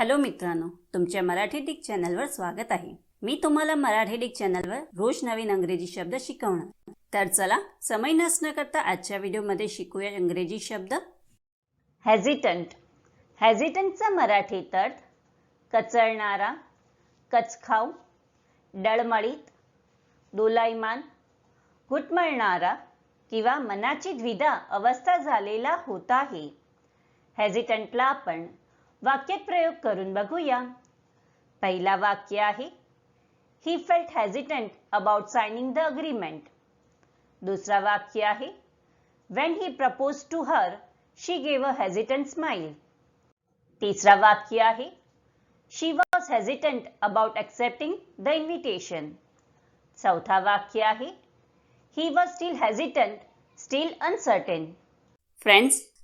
Hello मित्रांनो तुमच्या Marathi Dick चॅनलवर स्वागत आहे. मी तुम्हाला मराठी डिक चॅनलवर रोज नवीन अंग्रेजी शब्द शिकवणार. तर चला समय नसणं करता आजच्या व्हिडिओमध्ये शिकूया इंग्रजी शब्द. हॅझिटंट हॅझिटंटचा मराठी अर्थ कचळणारा कचखाऊ डळमळीत दोलायमान घुटमळणारा किंवा मनाची द्विधा अवस्था झालेला होत आहे हॅझिटंटला आपण वाक्यात प्रयोग करून बघूया. पहिला वाक्य आहे he felt hesitant about signing the agreement दुसरा वाक्य आहे when he propose to her she gave a hesitant smile तिसरा वाक्य आहे she was hesitant about accepting the invitation चौथा वाक्य आहे he was still hesitant still uncertain friends